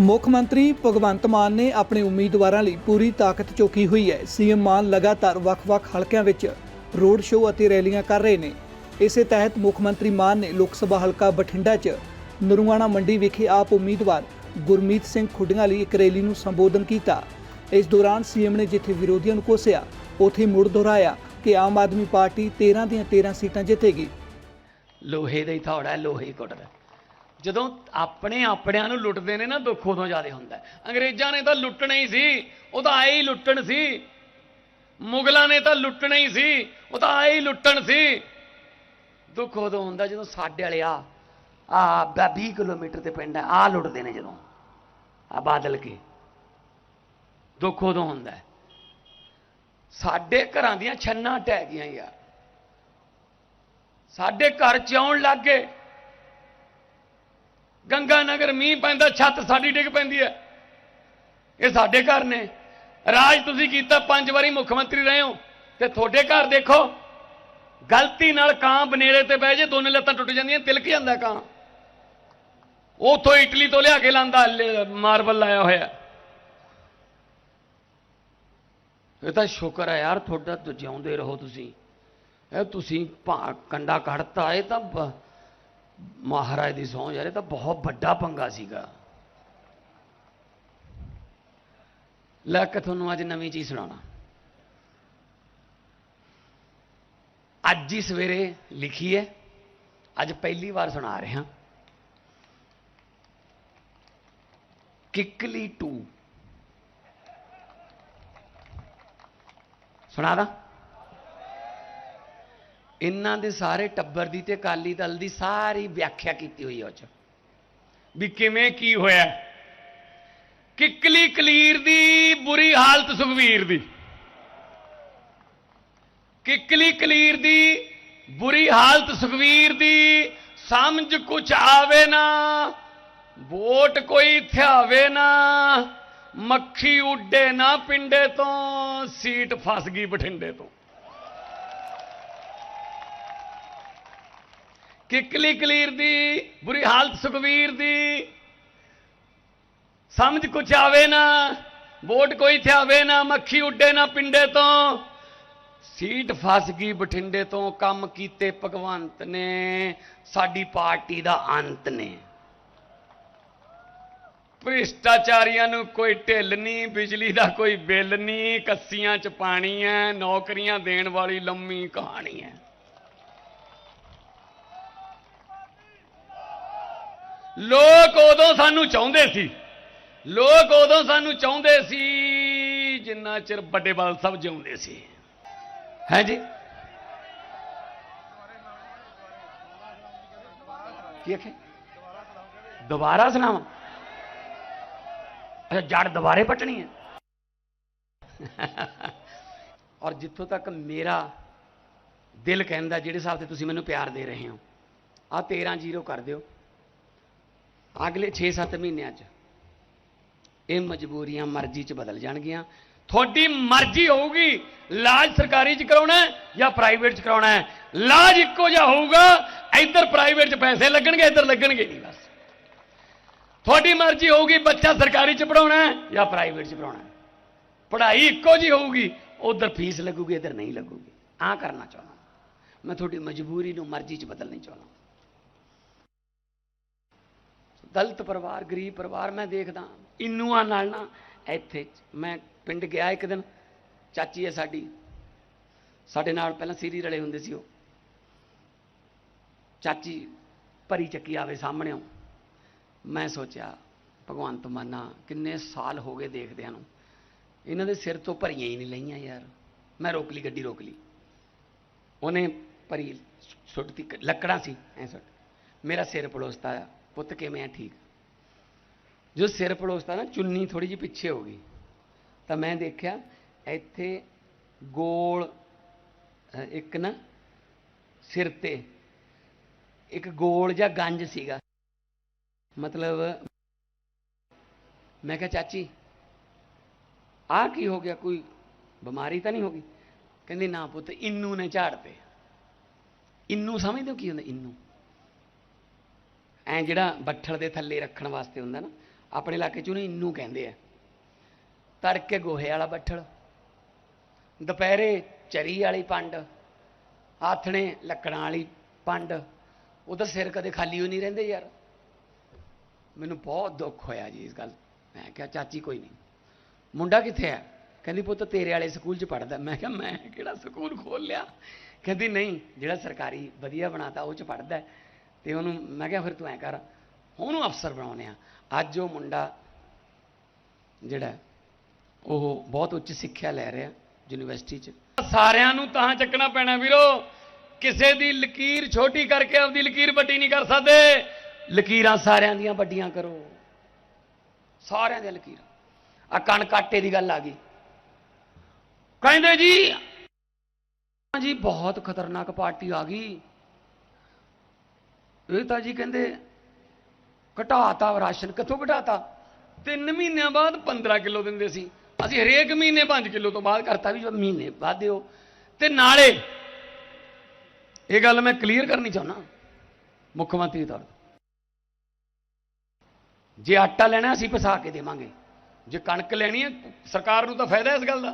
ਮੁੱਖ ਮੰਤਰੀ ਭਗਵੰਤ ਮਾਨ ਨੇ ਆਪਣੇ ਉਮੀਦਵਾਰਾਂ ਲਈ ਪੂਰੀ ਤਾਕਤ ਚੋਕੀ ਹੋਈ ਹੈ। ਸੀਐਮ ਮਾਨ ਲਗਾਤਾਰ ਵੱਖ-ਵੱਖ ਹਲਕਿਆਂ ਵਿੱਚ ਰੋਡ ਸ਼ੋਅ ਅਤੇ ਰੈਲੀਆਂ ਕਰ ਰਹੇ ਨੇ। ਇਸੇ ਤਹਿਤ ਮੁੱਖ ਮੰਤਰੀ ਮਾਨ ਨੇ ਲੋਕ ਸਭਾ ਹਲਕਾ ਬਠਿੰਡਾ 'ਚ ਨਰੂਆਣਾ ਮੰਡੀ ਵਿਖੇ ਆਪ ਉਮੀਦਵਾਰ ਗੁਰਮੀਤ ਸਿੰਘ ਖੁੱਡੀਆਂ ਲਈ ਇੱਕ ਰੈਲੀ ਨੂੰ ਸੰਬੋਧਨ ਕੀਤਾ। ਇਸ ਦੌਰਾਨ ਸੀਐਮ ਨੇ ਜਿੱਥੇ ਵਿਰੋਧੀਆਂ ਨੂੰ ਕੋਸਿਆ, ਉੱਥੇ ਮੁੜ ਦੁਹਰਾਇਆ ਕਿ ਆਮ ਆਦਮੀ ਪਾਰਟੀ 13 ਦੀਆਂ 13 ਸੀਟਾਂ ਜਿੱਤੇਗੀ। ਲੋਹੇ ਦਾ ਹੀ ਥੌੜਾ, ਲੋਹੇ ਕੁੱਟਦਾ। ਜਦੋਂ ਆਪਣੇ ਆਪਣਿਆਂ ਨੂੰ ਲੁੱਟਦੇ ਨੇ ਨਾ ਦੁੱਖ ਉਦੋਂ ਜ਼ਿਆਦਾ ਹੁੰਦਾ ਅੰਗਰੇਜ਼ਾਂ ਨੇ ਤਾਂ ਲੁੱਟਣਾ ਹੀ ਸੀ, ਉਹ ਤਾਂ ਆਏ ਹੀ ਲੁੱਟਣ ਸੀ। ਮੁਗਲਾਂ ਨੇ ਤਾਂ ਲੁੱਟਣਾ ਹੀ ਸੀ, ਉਹ ਤਾਂ ਆਏ ਹੀ ਲੁੱਟਣ ਸੀ। ਦੁੱਖ ਉਦੋਂ ਹੁੰਦਾ ਜਦੋਂ ਸਾਡੇ ਵਾਲੇ ਆ ਆ 20 ਕਿਲੋਮੀਟਰ ਤੇ ਪਿੰਡ ਹੈ, ਆ ਲੁੱਟਦੇ ਨੇ ਜਦੋਂ, ਆ ਬਾਦਲ ਕੇ। ਦੁੱਖ ਉਦੋਂ ਹੁੰਦਾ ਸਾਡੇ ਘਰਾਂ ਦੀਆਂ ਛੰਨਾਂ ਟਹਿ ਗਈਆਂ ਯਾਰ। ਸਾਡੇ ਘਰ ਚ ਆਉਣ ਲੱਗ ਗਏ ਗੰਗਾ ਨਗਰ ਮੀਂਹ ਪੈਂਦਾ, ਛੱਤ ਸਾਡੀ ਡਿੱਗ ਪੈਂਦੀ ਹੈ। ਇਹ ਸਾਡੇ ਘਰ ਨੇ। ਰਾਜ ਤੁਸੀਂ ਕੀਤਾ, ਪੰਜ ਵਾਰੀ ਮੁੱਖ ਮੰਤਰੀ ਰਹੇ ਹੋ। ਤੇ ਤੁਹਾਡੇ ਘਰ ਦੇਖੋ, ਗਲਤੀ ਨਾਲ ਕਾਂ ਬਨੇਰੇ ਤੇ ਬਹਿ ਜੇ, ਦੋਨੇ ਲੱਤਾਂ ਟੁੱਟ ਜਾਂਦੀਆਂ, ਤਿਲਕ ਜਾਂਦਾ ਕਾਂ। ਉਥੋਂ ਇਟਲੀ ਤੋਂ ਲਿਆ ਕੇ ਲਾਂਦਾ ਮਾਰਬਲ ਲਾਇਆ ਹੋਇਆ। ਇਹ ਤਾਂ ਸ਼ੁਕਰ ਹੈ ਯਾਰ, ਤੁਹਾਡਾ ਜਿਉਂਦੇ ਰਹੋ ਤੁਸੀਂ। ਇਹ ਤੁਸੀਂ ਭਾ, ਕੰਡਾ ਕੱਢਤਾ, ਇਹ ਤਾਂ ਮਹਾਰਾਜ ਦੀ ਸਹੁੰ ਯਾਰ ਇਹ ਤਾਂ ਬਹੁਤ ਵੱਡਾ ਪੰਗਾ ਸੀਗਾ। ਲੈ ਕੇ ਤੁਹਾਨੂੰ ਅੱਜ ਨਵੀਂ ਚੀਜ਼ ਸੁਣਾਉਣਾ। ਅੱਜ ਹੀ ਸਵੇਰੇ ਲਿਖੀ ਹੈ, ਅੱਜ ਪਹਿਲੀ ਵਾਰ ਸੁਣਾ ਰਿਹਾ। ਕਿਕਲੀ 2 ਸੁਣਾ ਦਾਂ। ਇਹਨਾਂ ਦੇ ਸਾਰੇ ਟੱਬਰ ਦੀ ਤੇ ਅਕਾਲੀ ਦਲ ਦੀ ਸਾਰੀ ਵਿਆਖਿਆ ਕੀਤੀ ਹੋਈ ਉਹ ਚ। ਵੀ ਕਿਵੇਂ ਕੀ ਹੋਇਆ? ਕਿਕਲੀ ਕਲੀਰ ਦੀ ਬੁਰੀ ਹਾਲਤ ਸੁਖਵੀਰ ਦੀ। ਕਿਕਲੀ ਕਲੀਰ ਦੀ ਬੁਰੀ ਹਾਲਤ ਸੁਖਵੀਰ ਦੀ ਸਮਝ ਕੁਛ ਆਵੇ ਨਾ, ਵੋਟ ਕੋਈ ਥਿਆਵੇ ਨਾ, ਮੱਖੀ ਉੱਡੇ ਨਾ ਪਿੰਡੇ ਤੋਂ, ਸੀਟ ਫਸ ਗਈ ਬਠਿੰਡੇ ਤੋਂ। ਕਿਕਲੀ ਕਲੀਰ ਦੀ, ਬੁਰੀ ਹਾਲਤ ਸੁਖਵੀਰ ਦੀ। ਸਮਝ ਕੁਛ ਆਵੇ ਨਾ, ਵੋਟ ਕੋਈ ਥਿਆਵੇ ਨਾ, ਮੱਖੀ ਉੱਡੇ ਨਾ ਪਿੰਡੇ ਤੋਂ। ਸੀਟ ਫਸ ਗਈ ਬਠਿੰਡੇ ਤੋਂ, ਕੰਮ ਕੀਤੇ ਭਗਵੰਤ ਨੇ, ਸਾਡੀ ਪਾਰਟੀ ਦਾ ਅੰਤ ਨੇ। ਭ੍ਰਿਸ਼ਟਾਚਾਰੀਆਂ ਨੂੰ ਕੋਈ ਢਿੱਲ ਨਹੀਂ, ਬਿਜਲੀ ਦਾ ਕੋਈ ਬਿੱਲ ਨਹੀਂ, ਕੱਸੀਆਂ ਚ ਪਾਣੀ ਹੈ, ਨੌਕਰੀਆਂ ਦੇਣ ਵਾਲੀ ਲੰਮੀ ਕਹਾਣੀ ਹੈ। ਲੋਕ ਉਦੋਂ ਸਾਨੂੰ ਚਾਹੁੰਦੇ ਸੀ। ਲੋਕ ਉਦੋਂ ਸਾਨੂੰ ਚਾਹੁੰਦੇ ਸੀ ਜਿੰਨਾ ਚਿਰ ਵੱਡੇ ਬਾਲ ਸਭ ਜਿਉਂਦੇ ਸੀ। ਹੈ ਜੀ? ਕੀ ਆਖੇ ਦੁਬਾਰਾ ਸੁਣਾਵਾਂ? ਅੱਛਾ, ਜੜ ਦੁਬਾਰੇ ਪਟਣੀ ਹੈ। ਔਰ ਜਿੱਥੋਂ ਤੱਕ ਮੇਰਾ ਦਿਲ ਕਹਿੰਦਾ, ਜਿਹੜੇ ਹਿਸਾਬ ਤੇ ਤੁਸੀਂ ਮੈਨੂੰ ਪਿਆਰ ਦੇ ਰਹੇ ਹੋ ਆ 13 ਜ਼ੀਰੋ ਕਰ ਦਿਓ। ਅਗਲੇ 6-7 ਮਹੀਨਿਆਂ 'ਚ ਇਹ ਮਜਬੂਰੀਆਂ ਮਰਜ਼ੀ 'ਚ ਬਦਲ ਜਾਣਗੀਆਂ। ਤੁਹਾਡੀ ਮਰਜ਼ੀ ਹੋਊਗੀ ਇਲਾਜ ਸਰਕਾਰੀ 'ਚ ਕਰਾਉਣਾ ਜਾਂ ਪ੍ਰਾਈਵੇਟ 'ਚ ਕਰਾਉਣਾ ਹੈ। ਇਲਾਜ ਇੱਕੋ ਜਿਹਾ ਹੋਊਗਾ, ਇੱਧਰ ਪ੍ਰਾਈਵੇਟ 'ਚ ਪੈਸੇ ਲੱਗਣਗੇ, ਇੱਧਰ ਲੱਗਣਗੇ ਨਹੀਂ ਬਸ। ਤੁਹਾਡੀ ਮਰਜ਼ੀ ਹੋਊਗੀ ਬੱਚਾ ਸਰਕਾਰੀ 'ਚ ਪੜਾਉਣਾ ਜਾਂ ਪ੍ਰਾਈਵੇਟ 'ਚ ਪੜਾਉਣਾ ਪੜ੍ਹਾਈ ਇੱਕੋ ਜੀ ਹੋਊਗੀ, ਉਧਰ ਫੀਸ ਲੱਗੂਗੀ, ਇੱਧਰ ਨਹੀਂ ਲੱਗੂਗੀ। ਆ ਕਰਨਾ ਚਾਹੁੰਦਾ। ਮੈਂ ਤੁਹਾਡੀ ਮਜਬੂਰੀ ਨੂੰ ਮਰਜ਼ੀ 'ਚ ਬਦਲਣੀ ਚਾਹੁੰਦਾ। ਦਲਿਤ ਪਰਿਵਾਰ, ਗਰੀਬ ਪਰਿਵਾਰ ਮੈਂ ਦੇਖਦਾ ਇਨੂਆਂ ਨਾਲ ਨਾ ਇੱਥੇ ਮੈਂ ਪਿੰਡ ਗਿਆ ਇੱਕ ਦਿਨ, ਚਾਚੀ ਹੈ ਸਾਡੀ, ਸਾਡੇ ਨਾਲ ਪਹਿਲਾਂ ਸੀਰੀ ਰਲੇ ਹੁੰਦੇ ਸੀ ਉਹ। ਚਾਚੀ ਭਰੀ ਚੱਕੀ ਆਵੇ ਸਾਹਮਣੇ। ਮੈਂ ਸੋਚਿਆ, ਭਗਵੰਤ ਮਾਨਾ ਕਿੰਨੇ ਸਾਲ ਹੋ ਗਏ ਦੇਖਦਿਆਂ ਨੂੰ। ਇਹਨਾਂ ਦੇ ਸਿਰ ਤੋਂ ਭਰੀਆਂ ਹੀ ਨਹੀਂ ਲਈਆਂ ਯਾਰ। ਮੈਂ ਰੋਕ ਲਈ, ਗੱਡੀ ਰੋਕ ਲਈ। ਉਹਨੇ ਭਰੀ ਸੁੱਟਤੀ ਲੱਕੜਾਂ ਸੀ, ਐ ਸੁੱਟ। ਮੇਰਾ ਸਿਰ ਪਲੋਸਤਾ ਆ। ਪੁੱਤ ਕਿਵੇਂ ਆ? ਠੀਕ। ਜੋ ਸਿਰ ਪੜੋਸਤਾ ਨਾ, ਚੁੰਨੀ ਥੋੜੀ ਜਿਹੀ ਪਿੱਛੇ ਹੋ ਗਈ। ਤਾਂ ਮੈਂ ਦੇਖਿਆ, ਇੱਥੇ ਗੋਲ ਇੱਕ ਨਾ ਸਿਰ ਤੇ, ਇੱਕ ਗੋਲ ਜਾਂ ਗੰਜ ਸੀਗਾ। ਮਤਲਬ ਮੈਂ ਕਿਹਾ, ਚਾਚੀ ਆ ਕੀ ਹੋ ਗਿਆ? ਕੋਈ ਬਿਮਾਰੀ ਤਾਂ ਨਹੀਂ ਹੋ ਗਈ? ਕਹਿੰਦੀ, ਨਾ ਪੁੱਤ, ਇਨੂੰ ਨੇ ਝਾੜਤੇ। ਇਨੂੰ ਸਮਝਦੇ ਹੋ ਕੀ ਹੁੰਦਾ? ਇੰਨੂ। ਐ ਜਿਹੜਾ ਬੱਠਲ ਦੇ ਥੱਲੇ ਰੱਖਣ ਵਾਸਤੇ ਹੁੰਦਾ ਨਾ, ਆਪਣੇ ਇਲਾਕੇ 'ਚ ਉਹਨੂੰ ਇੰਨੂ ਕਹਿੰਦੇ ਆ। ਤੜਕੇ ਗੋਹੇ ਵਾਲਾ ਬੱਠਲ, ਦੁਪਹਿਰੇ ਚਰੀ ਵਾਲੀ ਪੰਡ, ਆਥਣੇ ਲੱਕੜਾਂ ਵਾਲੀ ਪੰਡ ਉਹਦਾ ਸਿਰ ਕਦੇ ਖਾਲੀ ਹੋ ਨਹੀਂ ਰਹਿੰਦੇ ਯਾਰ। ਮੈਨੂੰ ਬਹੁਤ ਦੁੱਖ ਹੋਇਆ ਜੀ ਇਸ ਗੱਲ, ਮੈਂ ਕਿਹਾ ਚਾਚੀ ਕੋਈ ਨਹੀਂ। ਮੁੰਡਾ ਕਿੱਥੇ ਹੈ ਕਹਿੰਦੀ ਪੁੱਤ ਤੇਰੇ ਵਾਲੇ ਸਕੂਲ 'ਚ ਪੜਦਾ ਮੈਂ ਕਿਹਾ ਮੈਂ ਕਿਹੜਾ ਸਕੂਲ ਖੋਲ ਲਿਆ ਕਹਿੰਦੀ ਨਹੀਂ, ਜਿਹੜਾ ਸਰਕਾਰੀ ਵਧੀਆ ਬਣਾਤਾ ਉਹ 'ਚ ਪੜਦਾ ਤੇ ਉਹਨੂੰ ਮੈਂ ਕਿਹਾ ਫਿਰ ਤੂੰ ਐ ਕਰ ਉਹਨੂੰ ਅਫਸਰ ਬਣਾਉਨੇ ਆ। ਅੱਜ ਉਹ ਮੁੰਡਾ ਜਿਹੜਾ ਉਹ ਬਹੁਤ ਉੱਚ ਸਿੱਖਿਆ ਲੈ ਰਿਹਾ ਯੂਨੀਵਰਸਿਟੀ 'ਚ। ਸਾਰਿਆਂ ਨੂੰ ਤਾਂ ਚੱਕਣਾ ਪੈਣਾ ਵੀਰੋ, ਕਿਸੇ ਦੀ ਲਕੀਰ ਛੋਟੀ ਕਰਕੇ ਆਪਦੀ ਲਕੀਰ ਵੱਡੀ ਨਹੀਂ ਕਰ ਸਕਦੇ। ਲਕੀਰਾਂ ਸਾਰਿਆਂ ਦੀਆਂ ਵੱਡੀਆਂ ਕਰੋ। ਸਾਰਿਆਂ ਦੀਆਂ ਲਕੀਰਾਂ। ਆ ਕਣਕ ਆਟੇ ਦੀ ਗੱਲ ਆ ਗਈ। ਕਹਿੰਦੇ ਜੀ ਜੀ ਬਹੁਤ ਖਤਰਨਾਕ ਪਾਰਟੀ ਆ ਗਈ। ਇਹ ਜੀ ਕਹਿੰਦੇ, ਘਟਾਤਾ ਰਾਸ਼ਨ, ਕਿੱਥੋਂ ਘਟਾਤਾ? 3 ਮਹੀਨਿਆਂ ਬਾਅਦ 15 ਕਿਲੋ ਦਿੰਦੇ ਸੀ। ਅਸੀਂ ਹਰੇਕ ਮਹੀਨੇ 5 ਕਿਲੋ ਤੋਂ ਬਾਅਦ ਕਰਤਾ ਵੀ ਜੋ ਮਹੀਨੇ ਬਾਅਦ ਦਿਓ। ਤੇ ਨਾਲੇ, ਇਹ ਗੱਲ ਮੈਂ ਕਲੀਅਰ ਕਰਨੀ ਚਾਹੁੰਦਾ। ਮੁੱਖ ਮੰਤਰੀ ਤੌਰ ਤੇ ਜੇ ਆਟਾ ਲੈਣਾ ਅਸੀਂ ਪਿਸਾ ਕੇ ਦੇਵਾਂਗੇ। ਜੇ ਕਣਕ ਲੈਣੀ ਹੈ, ਸਰਕਾਰ ਨੂੰ ਤਾਂ ਫਾਇਦਾ ਇਸ ਗੱਲ ਦਾ।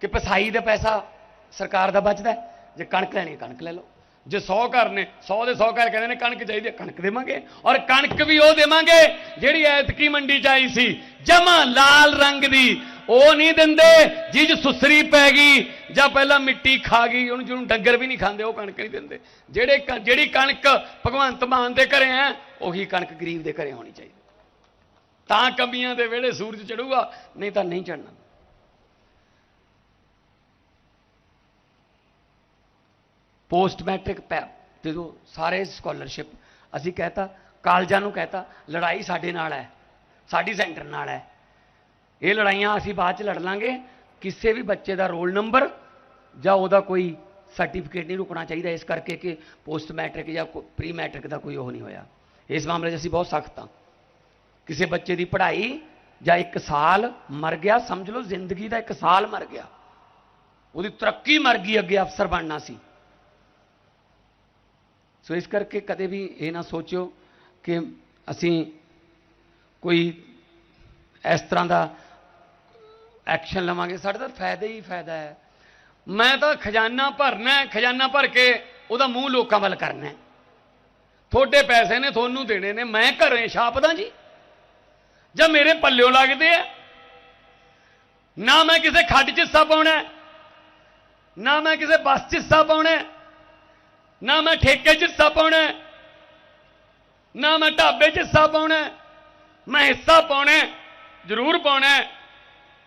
ਕਿ ਪਸਾਈ ਦਾ ਪੈਸਾ ਸਰਕਾਰ ਦਾ ਬਚਦਾ ਜੇ ਕਣਕ ਲੈਣੀ ਹੈ, ਕਣਕ ਲੈ ਲਓ। ਜੇ 100 ਘਰ ਨੇ 100 ਦੇ 100 ਘਰ ਕਹਿੰਦੇ ਨੇ ਕਣਕ ਚਾਹੀਦੀ ਹੈ, ਕਣਕ ਦੇਵਾਂਗੇ। ਔਰ ਕਣਕ ਵੀ ਉਹ ਦੇਵਾਂਗੇ ਜਿਹੜੀ ਐਤਕੀ ਮੰਡੀ ਚ ਆਈ ਸੀ, ਜਮਾ ਲਾਲ ਰੰਗ ਦੀ। ਉਹ ਨਹੀਂ ਦਿੰਦੇ ਜਿਹ 'ਚ ਸੁਸਰੀ ਪੈ ਗਈ ਜਾਂ ਪਹਿਲਾਂ ਮਿੱਟੀ ਖਾ ਗਈ, ਉਹਨੂੰ ਜਿਹਨੂੰ ਡੰਗਰ ਵੀ ਨਹੀਂ ਖਾਂਦੇ, ਉਹ ਕਣਕ ਨਹੀਂ ਦਿੰਦੇ। ਜਿਹੜੇ ਜਿਹੜੀ ਕਣਕ ਭਗਵੰਤ ਮਾਨ ਦੇ ਘਰੇ ਹੈ, ਉਹੀ ਕਣਕ ਗਰੀਬ ਦੇ ਘਰੇ ਹੋਣੀ ਚਾਹੀਦੀ। ਤਾਂ ਕਮੀਆਂ ਦੇ ਵੇਲੇ ਸੂਰਜ ਚੜੂਗਾ, ਨਹੀਂ ਤਾਂ ਨਹੀਂ ਚੜਨਾ ਪੋਸਟ ਮੈਟ੍ਰਿਕ ਜਦੋਂ ਸਾਰੇ ਸਕਾਲਰਸ਼ਿਪ ਅਸੀਂ ਕਹਤਾ, ਕਾਲਜਾਂ ਨੂੰ ਕਹਤਾ, ਲੜਾਈ ਸਾਡੇ ਨਾਲ ਹੈ, ਸਾਡੀ ਸੈਂਟਰ ਨਾਲ ਹੈ। ਇਹ ਲੜਾਈਆਂ ਅਸੀਂ ਬਾਅਦ ਚ ਲੜ ਲਾਂਗੇ। ਕਿਸੇ ਵੀ ਬੱਚੇ ਦਾ ਰੋਲ ਨੰਬਰ ਜਾਂ ਉਹਦਾ ਕੋਈ ਸਰਟੀਫਿਕੇਟ ਨਹੀਂ ਰੁਕਣਾ ਚਾਹੀਦਾ, ਇਸ ਕਰਕੇ ਕਿ ਪੋਸਟ ਮੈਟ੍ਰਿਕ ਜਾਂ ਪ੍ਰੀ ਮੈਟ੍ਰਿਕ ਦਾ ਕੋਈ ਉਹ ਨਹੀਂ ਹੋਇਆ। ਇਸ ਮਾਮਲੇ 'ਚ ਅਸੀਂ ਬਹੁਤ ਸਖਤ ਹਾਂ। ਕਿਸੇ ਬੱਚੇ ਦੀ ਪੜ੍ਹਾਈ ਜਾਂ ਇੱਕ ਸਾਲ ਮਰ ਗਿਆ, ਸਮਝ ਲਓ, ਜ਼ਿੰਦਗੀ ਦਾ ਇੱਕ ਸਾਲ ਮਰ ਗਿਆ, ਉਹਦੀ ਤਰੱਕੀ ਮਰ ਗਈ, ਅੱਗੇ ਅਫਸਰ ਬਣਨਾ ਸੀ। ਸੋ ਇਸ ਕਰਕੇ ਕਦੇ ਵੀ ਇਹ ਨਾ ਸੋਚਿਓ ਕਿ ਅਸੀਂ ਕੋਈ ਇਸ ਤਰ੍ਹਾਂ ਦਾ ਐਕਸ਼ਨ ਲਵਾਂਗੇ। ਸਾਡੇ ਤਾਂ ਫਾਇਦਾ ਹੀ ਫਾਇਦਾ ਹੈ। ਮੈਂ ਤਾਂ ਖਜ਼ਾਨਾ ਭਰਨਾ ਹੈ, ਖਜ਼ਾਨਾ ਭਰ ਕੇ ਉਹਦਾ ਮੂੰਹ ਲੋਕਾਂ ਵੱਲ ਕਰਨਾ ਹੈ। ਤੁਹਾਡੇ ਪੈਸੇ ਨੇ ਤੁਹਾਨੂੰ ਦੇਣੇ ਨੇ, ਮੈਂ ਘਰੇ ਛਾਪਦਾ ਜੀ। ਜਾਂ ਮੇਰੇ ਪੱਲਿਓ ਲੱਗਦੇ ਆ। ਨਾ ਮੈਂ ਕਿਸੇ ਖੱਡ 'ਚ ਹਿੱਸਾ ਪਾਉਣਾ ਨਾ ਮੈਂ ਕਿਸੇ ਬੱਸ 'ਚ ਹਿੱਸਾ ਪਾਉਣਾ ਨਾ ਮੈਂ ਠੇਕੇ 'ਚ ਹਿੱਸਾ ਪਾਉਣਾ ਨਾ ਮੈਂ ਢਾਬੇ 'ਚ ਹਿੱਸਾ ਪਾਉਣਾ ਮੈਂ ਹਿੱਸਾ ਪਾਉਣਾ ਜ਼ਰੂਰ ਪਾਉਣਾ ਹੈ,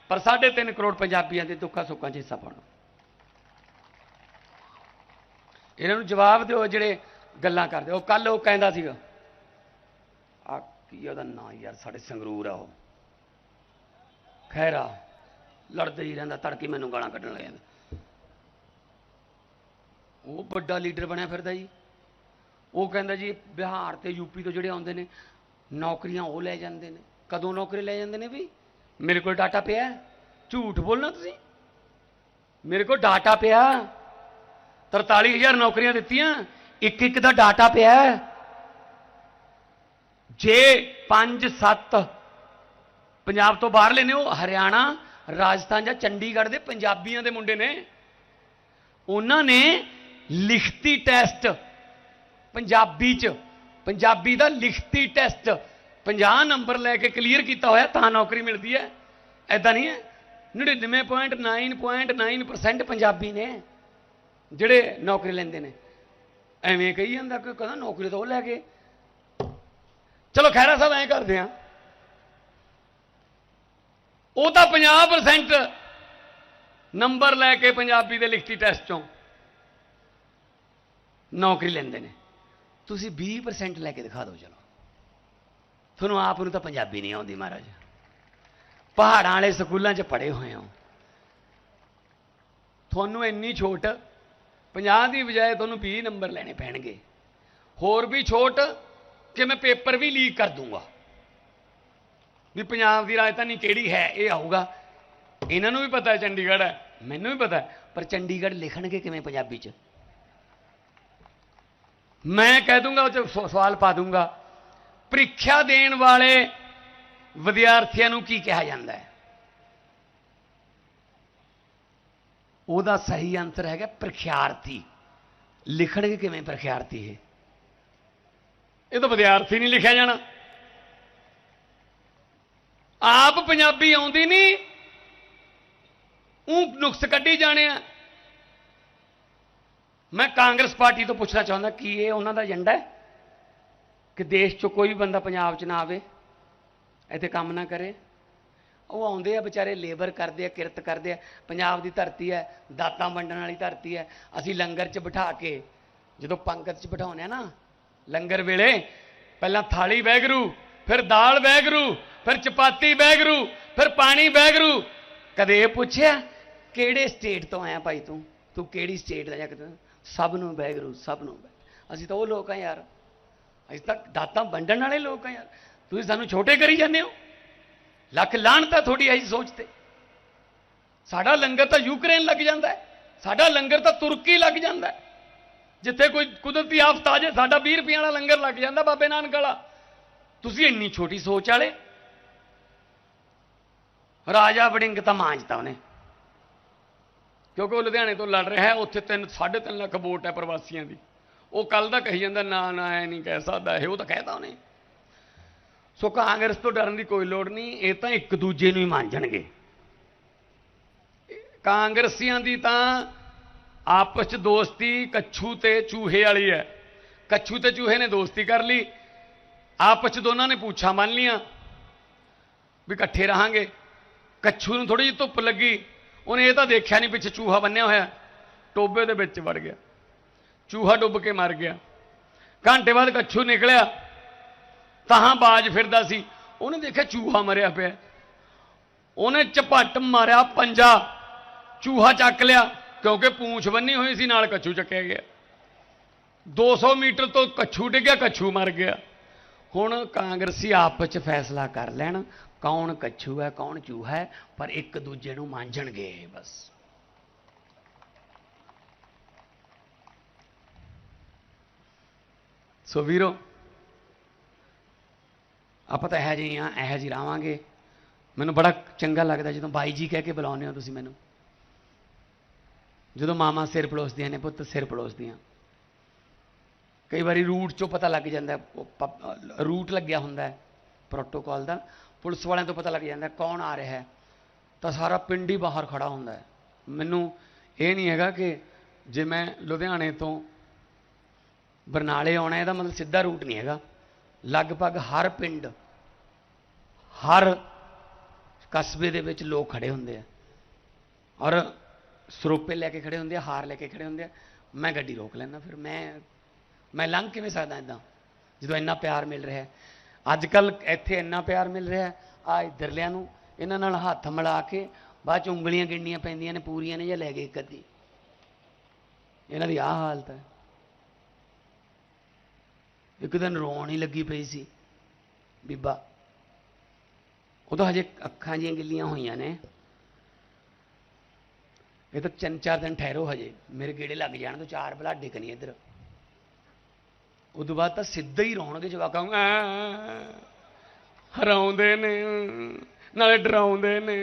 ਪਰ 3.5 ਕਰੋੜ ਪੰਜਾਬੀਆਂ ਦੇ ਦੁੱਖਾਂ ਸੁੱਖਾਂ 'ਚ ਹਿੱਸਾ ਪਾਉਣਾ। ਇਹਨਾਂ ਨੂੰ ਜਵਾਬ ਦਿਓ ਜਿਹੜੇ ਗੱਲਾਂ ਕਰਦੇ। ਉਹ ਕੱਲ ਉਹ ਕਹਿੰਦਾ ਸੀਗਾ ਆ ਕੀ ਉਹਦਾ ਨਾਂ ਯਾਰ ਸਾਡੇ ਸੰਗਰੂਰ ਆ ਉਹ। ਖੈਰਾ ਲੜਦੇ ਹੀ ਰਹਿੰਦਾ ਤੜਕੇ ਮੈਨੂੰ ਗਾਲਾਂ ਕੱਢਣ ਲੱਗ ਜਾਂਦਾ। ਉਹ ਵੱਡਾ ਲੀਡਰ ਬਣਿਆ ਫਿਰਦਾ ਜੀ। ਉਹ ਕਹਿੰਦਾ ਜੀ, ਬਿਹਾਰ ਤੇ ਯੂਪੀ ਤੋਂ ਜਿਹੜੇ ਆਉਂਦੇ ਨੇ, ਨੌਕਰੀਆਂ ਉਹ ਲੈ ਜਾਂਦੇ ਨੇ। ਕਦੋਂ ਨੌਕਰੀ ਲੈ ਜਾਂਦੇ ਨੇ ਵੀ? ਮੇਰੇ ਕੋਲ ਡਾਟਾ ਪਿਆ ਝੂਠ ਬੋਲਣਾ ਤੁਸੀਂ? ਮੇਰੇ ਕੋਲ ਡਾਟਾ ਪਿਆ 43000 ਨੌਕਰੀਆਂ ਦਿੱਤੀਆਂ ਇੱਕ ਇੱਕ ਦਾ ਡਾਟਾ ਪਿਆ ਜੇ 5 7 ਪੰਜਾਬ ਤੋਂ ਬਾਹਰ ਲੈਨੇ ਉਹ ਹਰਿਆਣਾ, ਰਾਜਸਥਾਨ ਜਾਂ ਚੰਡੀਗੜ੍ਹ ਦੇ ਪੰਜਾਬੀਆਂ ਦੇ ਮੁੰਡੇ ਨੇ, ਉਹਨਾਂ ਨੇ ਲਿਖਤੀ ਟੈਸਟ, ਪੰਜਾਬੀ ਚ, ਪੰਜਾਬੀ ਦਾ ਲਿਖਤੀ ਟੈਸਟ 50 ਨੰਬਰ ਲੈ ਕੇ ਕਲੀਅਰ ਕੀਤਾ ਹੋਇਆ, ਤਾਂ ਨੌਕਰੀ ਮਿਲਦੀ ਹੈ। ਐਦਾਂ ਨਹੀਂ ਹੈ। 99.9.9% ਪੰਜਾਬੀ ਨੇ ਜਿਹੜੇ ਨੌਕਰੀ ਲੈਂਦੇ ਨੇ। ਐਵੇਂ ਕਹੀ ਜਾਂਦਾ ਕਿ ਕਹਿੰਦਾ ਨੌਕਰੀ ਤਾਂ ਉਹ ਲੈ ਕੇ। ਚਲੋ ਖੈਰਾ ਸਾਹਿਬ ਐਂ ਕਰਦੇ ਆ ਉਹ ਤਾਂ 50% ਨੰਬਰ ਲੈ ਕੇ ਪੰਜਾਬੀ ਦੇ ਲਿਖਤੀ ਟੈਸਟ ਚੋਂ ਨੌਕਰੀ ਲੈਂਦੇ ਨੇ। ਤੁਸੀਂ 20% ਲੈ ਕੇ ਦਿਖਾ ਦਿਓ, ਚਲੋ। ਤੁਹਾਨੂੰ ਆਪ ਨੂੰ ਤਾਂ ਪੰਜਾਬੀ ਨਹੀਂ ਆਉਂਦੀ, ਮਹਾਰਾਜ। ਪਹਾੜਾਂ ਵਾਲੇ ਸਕੂਲਾਂ 'ਚ ਪੜ੍ਹੇ ਹੋਏ ਹੋ। ਤੁਹਾਨੂੰ ਇੰਨੀ ਛੋਟ 50 ਦੀ ਬਜਾਏ ਤੁਹਾਨੂੰ 20 ਨੰਬਰ ਲੈਣੇ ਪੈਣਗੇ। ਹੋਰ ਵੀ ਛੋਟ, ਕਿ ਮੈਂ ਪੇਪਰ ਵੀ ਲੀਕ ਕਰ ਦੂੰਗਾ। ਵੀ ਪੰਜਾਬ ਦੀ ਰਾਜਧਾਨੀ ਕਿਹੜੀ ਹੈ, ਇਹ ਆਊਗਾ। ਇਹਨਾਂ ਨੂੰ ਵੀ ਪਤਾ ਹੈ, ਚੰਡੀਗੜ੍ਹ ਹੈ। ਮੈਨੂੰ ਵੀ ਪਤਾ ਪਰ ਚੰਡੀਗੜ੍ਹ ਲਿਖਣਗੇ ਕਿਵੇਂ ਪੰਜਾਬੀ 'ਚ? ਮੈਂ ਕਹਿ ਦੂੰਗਾ, ਉਹ 'ਚ ਸਵਾਲ ਪਾ ਦੂੰਗਾ। ਪ੍ਰੀਖਿਆ ਦੇਣ ਵਾਲੇ ਵਿਦਿਆਰਥੀਆਂ ਨੂੰ ਕੀ ਕਿਹਾ ਜਾਂਦਾ ਹੈ? ਉਹਦਾ ਸਹੀ ਅੰਤਰ ਹੈਗਾ ਪ੍ਰਖਿਆਰਥੀ। ਲਿਖਣਗੇ ਕਿਵੇਂ ਪ੍ਰਖਿਆਰਥੀ ਇਹ? ਇਹ ਤਾਂ ਵਿਦਿਆਰਥੀ ਨਹੀਂ ਲਿਖਿਆ ਜਾਣਾ। ਆਪ ਪੰਜਾਬੀ ਆਉਂਦੀ ਨਹੀਂ ਉਹ ਨੁਕਸ ਕੱਢੀ ਜਾਣੇ ਆ। ਮੈਂ ਕਾਂਗਰਸ ਪਾਰਟੀ ਤੋਂ ਪੁੱਛਣਾ ਚਾਹੁੰਦਾ, ਕੀ ਇਹ ਉਹਨਾਂ ਦਾ ਏਜੰਡਾ ਹੈ? ਕਿ ਦੇਸ਼ 'ਚੋਂ ਕੋਈ ਵੀ ਬੰਦਾ ਪੰਜਾਬ 'ਚ ਨਾ ਆਵੇ, ਇੱਥੇ ਕੰਮ ਨਾ ਕਰੇ? ਉਹ ਆਉਂਦੇ ਆ ਵਿਚਾਰੇ ਲੇਬਰ ਕਰਦੇ ਆ, ਕਿਰਤ ਕਰਦੇ ਆ, ਪੰਜਾਬ ਦੀ ਧਰਤੀ ਹੈ, ਦਾਤਾਂ ਵੰਡਣ ਵਾਲੀ ਧਰਤੀ ਹੈ। ਅਸੀਂ ਲੰਗਰ 'ਚ ਬਿਠਾ ਕੇ, ਜਦੋਂ ਪੰਗਤ 'ਚ ਬਿਠਾਉਂਦੇ ਆ ਨਾ, ਲੰਗਰ ਵੇਲੇ, ਪਹਿਲਾਂ ਥਾਲੀ ਬੈਗਰੂ, ਫਿਰ ਦਾਲ ਬੈਗਰੂ, ਫਿਰ ਚਪਾਤੀ ਬੈਗਰੂ, ਫਿਰ ਪਾਣੀ ਬੈਗਰੂ। ਕਦੇ ਇਹ ਪੁੱਛਿਆ, ਕਿਹੜੇ ਸਟੇਟ ਤੋਂ ਆਇਆ ਭਾਈ ਤੂੰ? ਤੂੰ ਕਿਹੜੀ ਸਟੇਟ ਦਾ ਜਾਂ ਕਿਤੇ? ਸਭ ਨੂੰ ਬੈਗਰੂ ਸਭ ਨੂੰ ਬੈਗਰੂ। ਅਸੀਂ ਤਾਂ ਉਹ ਲੋਕ ਆ ਯਾਰ। ਅਸੀਂ ਤਾਂ ਦਾਤਾਂ ਵੰਡਣ ਵਾਲੇ ਲੋਕ ਆ ਯਾਰ। ਤੁਸੀਂ ਸਾਨੂੰ ਛੋਟੇ ਕਰੀ ਜਾਂਦੇ ਹੋ। ਲੱਖ ਲਾਹਣਤ ਤਾਂ ਤੁਹਾਡੀ ਐਸੀ ਸੋਚ ਤੇ। ਸਾਡਾ ਲੰਗਰ ਤਾਂ ਯੂਕਰੇਨ ਲੱਗ ਜਾਂਦਾ ਸਾਡਾ ਲੰਗਰ ਤਾਂ ਤੁਰਕੀ ਲੱਗ ਜਾਂਦਾ ਜਿੱਥੇ ਕੋਈ ਕੁਦਰਤੀ ਆਫਤ ਆ ਜਾਏ ਸਾਡਾ 20 ਰੁਪਏ ਵਾਲਾ ਲੰਗਰ ਲੱਗ ਜਾਂਦਾ ਬਾਬੇ ਨਾਨਕ ਵਾਲਾ। ਤੁਸੀਂ ਇੰਨੀ ਛੋਟੀ ਸੋਚ ਵਾਲੇ। ਰਾਜਾ ਵੜਿੰਗ ਤਾਂ ਮਾਂਜਤਾ ਉਹਨੇ। ਕਿਉਂਕਿ ਉਹ ਲੁਧਿਆਣੇ ਤੋਂ ਲੜ ਰਿਹਾ ਹੈ, ਉੱਥੇ 3 3.5 ਲੱਖ ਵੋਟ ਹੈ ਪ੍ਰਵਾਸੀਆਂ ਦੀ। ਉਹ ਕੱਲ ਦਾ ਕਹੀ ਜਾਂਦਾ, ਨਾ ਨਾ, ਐ ਨਹੀਂ ਕਹਿ ਸਕਦਾ। ਇਹ ਉਹ ਤਾਂ ਕਹਿਤਾ ਉਹਨੇ। ਸੋ ਕਾਂਗਰਸ ਤੋਂ ਡਰਨ ਦੀ ਕੋਈ ਲੋੜ ਨਹੀਂ, ਇਹ ਤਾਂ ਇੱਕ ਦੂਜੇ ਨੂੰ ਹੀ ਮਾਂਜਣਗੇ ਕਾਂਗਰਸੀਆਂ ਦੀ ਤਾਂ ਆਪਸ ਚ ਦੋਸਤੀ ਕੱਛੂ ਤੇ ਚੂਹੇ ਵਾਲੀ ਹੈ। ਕੱਛੂ ਤੇ ਚੂਹੇ ਨੇ ਦੋਸਤੀ ਕਰ ਲਈ। ਆਪਸ ਚ ਦੋਨਾਂ ਨੇ ਪੁੱਛਾਂ ਮੰਨ ਲੀਆਂ ਵੀ ਇਕੱਠੇ ਰਹਾਂਗੇ। ਕੱਛੂ ਨੂੰ ਥੋੜੀ ਜਿਹੀ ਧੁੱਪ ਲੱਗੀ। ਉਹਨੇ ਇਹ ਤਾਂ ਦੇਖਿਆ ਨਹੀਂ ਪਿੱਛੇ ਚੂਹਾ ਬੰਨਿਆ ਹੋਇਆ। ਟੋਬੇ ਦੇ ਵਿੱਚ ਵੜ ਗਿਆ। ਚੂਹਾ ਡੁੱਬ ਕੇ ਮਰ ਗਿਆ। ਘੰਟੇ ਬਾਅਦ ਕੱਛੂ ਨਿਕਲਿਆ। ਤਾਂ ਬਾਜ ਫਿਰਦਾ ਸੀ। ਉਹਨੇ ਦੇਖਿਆ ਚੂਹਾ ਮਰਿਆ ਪਿਆ। ਉਹਨੇ ਝਪੱਟ ਮਾਰਿਆ ਪੰਜਾ। ਚੂਹਾ ਚੱਕ ਲਿਆ, ਕਿਉਂਕਿ ਪੂੰਛ ਬੰਨੀ ਹੋਈ ਸੀ, ਨਾਲ ਕੱਛੂ ਚੱਕਿਆ ਗਿਆ। 200 ਮੀਟਰ ਤੋਂ ਕੱਛੂ ਡਿੱਗਿਆ ਕੱਛੂ ਮਰ ਗਿਆ। ਹੁਣ ਕਾਂਗਰਸੀ ਆਪਸ ਚ ਫੈਸਲਾ ਕਰ ਲੈਣ। ਕੌਣ ਕੱਛੂ ਹੈ, ਕੌਣ ਚੂਹਾ ਹੈ, ਪਰ ਇੱਕ ਦੂਜੇ ਨੂੰ ਮਾਂਝਣਗੇ ਬਸ। ਸੋ ਵੀਰੋ, ਆਪਾਂ ਤਾਂ ਇਹੋ ਜਿਹੇ ਆ, ਇਹੋ ਜਿਹੇ ਰਹਾਂਗੇ ਮੈਨੂੰ ਬੜਾ ਚੰਗਾ ਲੱਗਦਾ ਜਦੋਂ ਬਾਈ ਜੀ ਕਹਿ ਕੇ ਬੁਲਾਉਂਦੇ ਹੋ ਤੁਸੀਂ ਮੈਨੂੰ। ਜਦੋਂ ਮਾਮਾ ਸਿਰ ਪਲੋਸਦੀਆਂ ਨੇ, ਪੁੱਤ ਸਿਰ ਪਲੋਸਦੀਆਂ ਕਈ ਵਾਰੀ ਰੂਟ ਚੋਂ ਪਤਾ ਲੱਗ ਜਾਂਦਾ ਰੂਟ ਲੱਗਿਆ ਹੁੰਦਾ ਹੈ ਪ੍ਰੋਟੋਕਾਲ ਦਾ। ਪੁਲਿਸ ਵਾਲਿਆਂ ਤੋਂ ਪਤਾ ਲੱਗ ਜਾਂਦਾ ਕੌਣ ਆ ਰਿਹਾ ਹੈ। ਤਾਂ ਸਾਰਾ ਪਿੰਡ ਹੀ ਬਾਹਰ ਖੜਾ ਹੁੰਦਾ ਹੈ। ਮੈਨੂੰ ਇਹ ਨਹੀਂ ਹੈਗਾ ਕਿ ਜੇ ਮੈਂ ਲੁਧਿਆਣੇ ਤੋਂ ਬਰਨਾਲੇ ਆਉਣਾ ਇਹਦਾ ਮਤਲਬ ਸਿੱਧਾ ਰੂਟ ਨਹੀਂ ਹੈਗਾ। ਲਗਭਗ ਹਰ ਪਿੰਡ, ਹਰ ਕਸਬੇ ਦੇ ਵਿੱਚ ਲੋਕ ਖੜੇ ਹੁੰਦੇ ਆ। ਔਰ ਸਰੋਪੇ ਲੈ ਕੇ ਖੜੇ ਹੁੰਦੇ ਆ, ਹਾਰ ਲੈ ਕੇ ਖੜੇ ਹੁੰਦੇ ਆ। ਮੈਂ ਗੱਡੀ ਰੋਕ ਲੈਂਦਾ, ਫਿਰ ਮੈਂ ਮੈਂ ਲੰਘ ਕਿਵੇਂ ਸਕਦਾ ਇਦਾਂ? ਜਦੋਂ ਇੰਨਾ ਪਿਆਰ ਮਿਲ ਰਿਹਾ ਹੈ ਅੱਜ ਕੱਲ ਇੱਥੇ ਇੰਨਾ ਪਿਆਰ ਮਿਲ ਰਿਹਾ ਹੈ, ਆ ਇਧਰਲਿਆਂ ਨੂੰ, ਇਹਨਾਂ ਨਾਲ ਹੱਥ ਮਿਲਾ ਕੇ ਬਾਅਦ ਚ ਉਂਗਲੀਆਂ ਗਿਣਨੀਆਂ ਪੈਂਦੀਆਂ ਨੇ, ਪੂਰੀਆਂ ਨੇ ਜਾਂ ਲੈ ਗਏ ਇੱਕ ਅੱਧੀ। ਇਹਨਾਂ ਦੀ ਆਹ ਹਾਲਤ ਹੈ। ਇੱਕ ਦਿਨ ਰੋਣ ਹੀ ਲੱਗੀ ਪਈ ਸੀ, ਬੀਬਾ। ਉਹ ਤਾਂ ਹਜੇ ਅੱਖਾਂ ਜੀਆਂ ਗਿੱਲੀਆਂ ਹੋਈਆਂ ਨੇ। ਇਹ ਤਾਂ ਤਿੰਨ ਚਾਰ ਦਿਨ ਠਹਿਰੋ ਹਜੇ, ਮੇਰੇ ਗੇੜੇ ਲੱਗ ਜਾਣ, ਤੋਂ ਚਾਰ ਬਲਾ ਡਿੱਗਣੀ ਇੱਧਰ। ਉਦੋਂ ਬਾਅਦ ਤਾਂ ਸਿੱਧਾ ਹੀ ਰੋਣਗੇ ਜਵਾਕਾਂ ਨੂੰ ਹਰਾਉਂਦੇ ਨੇ, ਨਾਲੇ ਡਰਾਉਂਦੇ ਨੇ।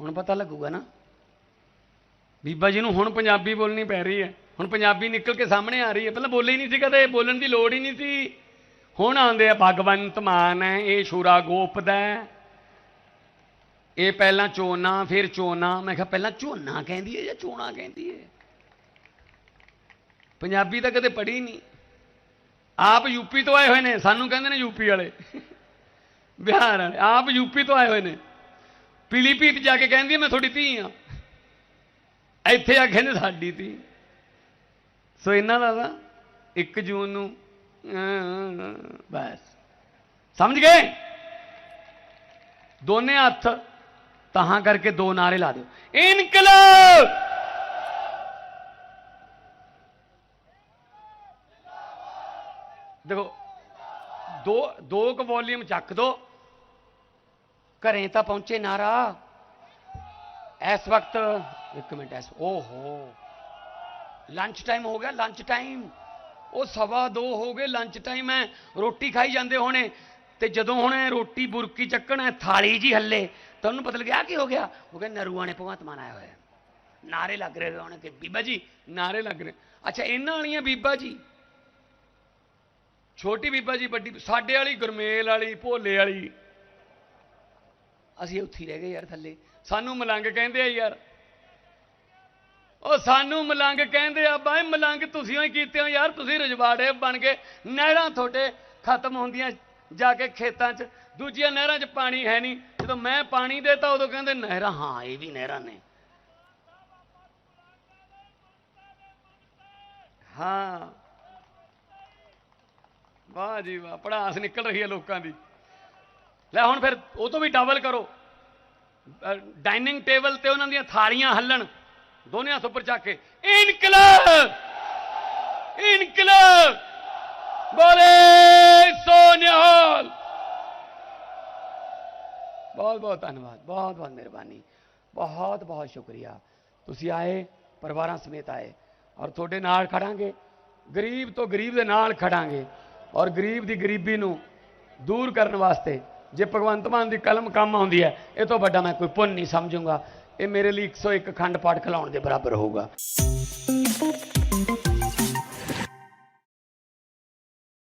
ਹੁਣ ਪਤਾ ਲੱਗੂਗਾ ਨਾ, ਬੀਬਾ ਜੀ ਨੂੰ ਹੁਣ ਪੰਜਾਬੀ ਬੋਲਣੀ ਪੈ ਰਹੀ ਹੈ। ਹੁਣ ਪੰਜਾਬੀ ਨਿਕਲ ਕੇ ਸਾਹਮਣੇ ਆ ਰਹੀ ਹੈ। ਪਹਿਲਾਂ ਬੋਲੀ ਨਹੀਂ ਸੀ ਕਦੇ, ਬੋਲਣ ਦੀ ਲੋੜ ਹੀ ਨਹੀਂ ਸੀ। ਹੁਣ ਆਉਂਦੇ ਆ, ਭਗਵੰਤ ਮਾਨ ਹੈ, ਇਹ ਸ਼ੂਰਾ ਗੋਪਦਾ ਹੈ। ਇਹ ਪਹਿਲਾਂ ਚੋਨਾ, ਫਿਰ ਚੋਨਾ। ਮੈਂ ਕਿਹਾ ਪਹਿਲਾਂ ਝੋਨਾ ਕਹਿੰਦੀ ਹੈ ਜਾਂ ਚੋਣਾ ਕਹਿੰਦੀ ਹੈ? ਪੰਜਾਬੀ ਤਾਂ ਕਦੇ ਪੜ੍ਹੀ ਨਹੀਂ। ਆਪ ਯੂਪੀ ਤੋਂ ਆਏ ਹੋਏ ਨੇ, ਸਾਨੂੰ ਕਹਿੰਦੇ ਨੇ ਯੂਪੀ ਵਾਲੇ। ਬਿਹਾਰ ਵਾਲੇ, ਆਪ ਯੂਪੀ ਤੋਂ ਆਏ ਹੋਏ ਨੇ। ਪੀਲੀਭੀਤ ਜਾ ਕੇ ਕਹਿੰਦੀ ਮੈਂ ਤੁਹਾਡੀ ਧੀ ਆ। ਇੱਥੇ ਆ ਕਹਿੰਦੇ ਸਾਡੀ ਧੀ। ਸੋ ਇਹਨਾਂ ਦਾ ਤਾਂ 1 ਜੂਨ ਨੂੰ ਬਸ। ਸਮਝ ਗਏ? ਦੋਨੇ ਹੱਥ ਤਾਂ ਕਰਕੇ ਦੋ ਨਾਰੇ ਲਾ ਦਿਓ। ਇਨਕਲਾਬ! ਦੇਖੋ, ਦੋ ਦੋ ਕੁ ਵੋਲੀਅਮ ਚੱਕ ਦੋ। ਘਰੇ ਤਾਂ ਪਹੁੰਚੇ ਨਾਰਾ। ਇਸ ਵਕਤ, ਇੱਕ ਮਿੰਟ ਐਸ ਓਹੋ। ਲੰਚ ਟਾਈਮ ਹੋ ਗਿਆ ਲੰਚ ਟਾਈਮ ਉਹ ਸਵਾ ਦੋ ਹੋ ਗਏ ਲੰਚ ਟਾਈਮ ਹੈ। ਰੋਟੀ ਖਾਈ ਜਾਂਦੇ ਹੋਣੇ। ਤੇ ਜਦੋਂ ਹੁਣ ਰੋਟੀ ਬੁਰਕੀ ਚੱਕਣਾ ਥਾਲੀ ਜੀ ਹੱਲੇ ਤਾਂ ਉਹਨੂੰ ਪਤਾ ਲੱਗਿਆ ਕੀ ਹੋ ਗਿਆ? ਉਹ ਕਹਿੰਦਾ, ਨਰੂਆਂ ਨੇ ਭਗਵੰਤ ਮਾਨ ਆਇਆ ਹੋਇਆ। ਨਾਰੇ ਲੱਗ ਰਹੇ ਹੋਣ ਕਿ ਬੀਬਾ ਜੀ, ਨਾਰੇ ਲੱਗ ਰਹੇ। ਅੱਛਾ, ਇਹਨਾਂ ਵਾਲੀਆਂ ਬੀਬਾ ਜੀ ਛੋਟੀ ਬੀਬਾ ਜੀ ਵੱਡੀ, ਸਾਡੇ ਵਾਲੀ, ਗੁਰਮੇਲ ਵਾਲੀ, ਭੋਲੇ ਵਾਲੀ। ਅਸੀਂ ਉੱਥੇ ਰਹਿ ਗਏ ਯਾਰ ਥੱਲੇ। ਸਾਨੂੰ ਮਲੰਗ ਕਹਿੰਦੇ ਆ ਯਾਰ। ਉਹ ਸਾਨੂੰ ਮਲੰਗ ਕਹਿੰਦੇ ਆ, ਬਾਈ ਮਲੰਗ ਤੁਸੀਂ ਹੀ ਕੀਤੇ ਹੋ ਯਾਰ, ਤੁਸੀਂ ਰਜਵਾੜੇ ਬਣ ਗਏ ਨਹਿਰਾਂ ਤੁਹਾਡੇ ਖਤਮ ਹੁੰਦੀਆਂ ਜਾ ਕੇ ਖੇਤਾਂ 'ਚ। ਦੂਜੀਆਂ ਨਹਿਰਾਂ 'ਚ ਪਾਣੀ ਹੈ ਨਹੀਂ। ਜਦੋਂ ਮੈਂ ਪਾਣੀ ਦੇਤਾ, ਉਦੋਂ ਕਹਿੰਦੇ ਨਹਿਰਾਂ, ਹਾਂ, ਇਹ ਵੀ ਨਹਿਰਾਂ ਨੇ। ਹਾਂ। ਵਾਹ ਜੀ ਵਾਹ, ਪੜਾਸ ਨਿਕਲ ਰਹੀ ਹੈ ਲੋਕਾਂ ਦੀ। ਲੈ ਹੁਣ ਫਿਰ ਉਹ ਤੋਂ ਵੀ ਡਬਲ ਕਰੋ। ਡਾਈਨਿੰਗ ਟੇਬਲ ਤੇ ਉਹਨਾਂ ਦੀਆਂ ਥਾਲੀਆਂ ਹੱਲਣ ਦੋਨੇ ਹੱਥ ਉੱਪਰ ਚੱਕ ਕੇ, ਇਨਕਲਾਬ! ਇਨਕਲਾਬ! ਬੋਲੇ ਸੋਨਿਹਾਲ! ਬਹੁਤ ਬਹੁਤ ਧੰਨਵਾਦ, ਬਹੁਤ ਬਹੁਤ ਮਿਹਰਬਾਨੀ, ਬਹੁਤ ਬਹੁਤ ਸ਼ੁਕਰੀਆ। ਤੁਸੀਂ ਆਏ, ਪਰਿਵਾਰਾਂ ਸਮੇਤ ਆਏ, ਔਰ ਤੁਹਾਡੇ ਨਾਲ ਖੜਾਂਗੇ, ਗਰੀਬ ਤੋਂ ਗਰੀਬ ਦੇ ਨਾਲ ਖੜਾਂਗੇ। ਔਰ ਗਰੀਬ ਦੀ ਗਰੀਬੀ ਨੂੰ ਦੂਰ ਕਰਨ ਵਾਸਤੇ ਜੇ ਭਗਵੰਤ ਮਾਨ ਦੀ ਕਲਮ ਕੰਮ ਆਉਂਦੀ ਹੈ, ਇਹ ਤੋਂ ਵੱਡਾ ਮੈਂ ਕੋਈ ਪੁੰਨ ਨਹੀਂ ਸਮਝੂੰਗਾ। ਇਹ ਮੇਰੇ ਲਈ 101 ਖੰਡ ਪਾਠ ਖਿਲਾਉਣ ਦੇ ਬਰਾਬਰ ਹੋਊਗਾ।